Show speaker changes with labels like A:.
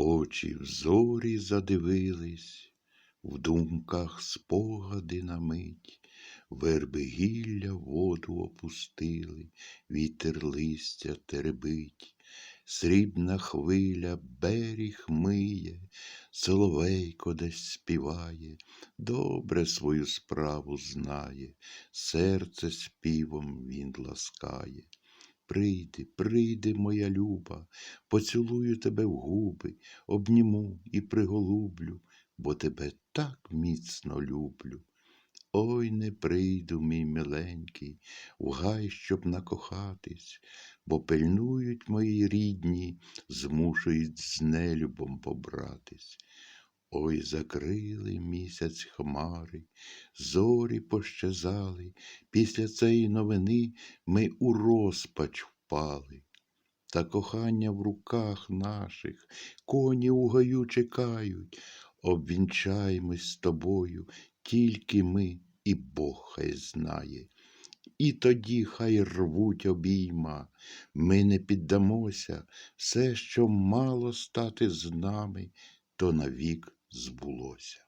A: Очі в зорі задивились, в думках спогади на мить, верби гілля воду опустили, вітер листя теребить, срібна хвиля беріг миє, соловейко десь співає, добре свою справу знає, серце співом він ласкає. Прийди, прийди, моя люба, поцілую тебе в губи, обніму і приголублю, бо тебе так міцно люблю. Ой, не прийду, мій миленький, гай, щоб накохатись, бо пильнують мої рідні, змушують з нелюбом побратись. Ой, закрили місяць хмари, зорі пощезали, після цієї новини ми у розпач впали. Та кохання в руках наших, коні у гаю чекають, обвінчаємось з тобою, тільки ми і Бог хай знає. І тоді хай рвуть обійма, ми не піддамося, все, що мало стати з нами, то навік збулося.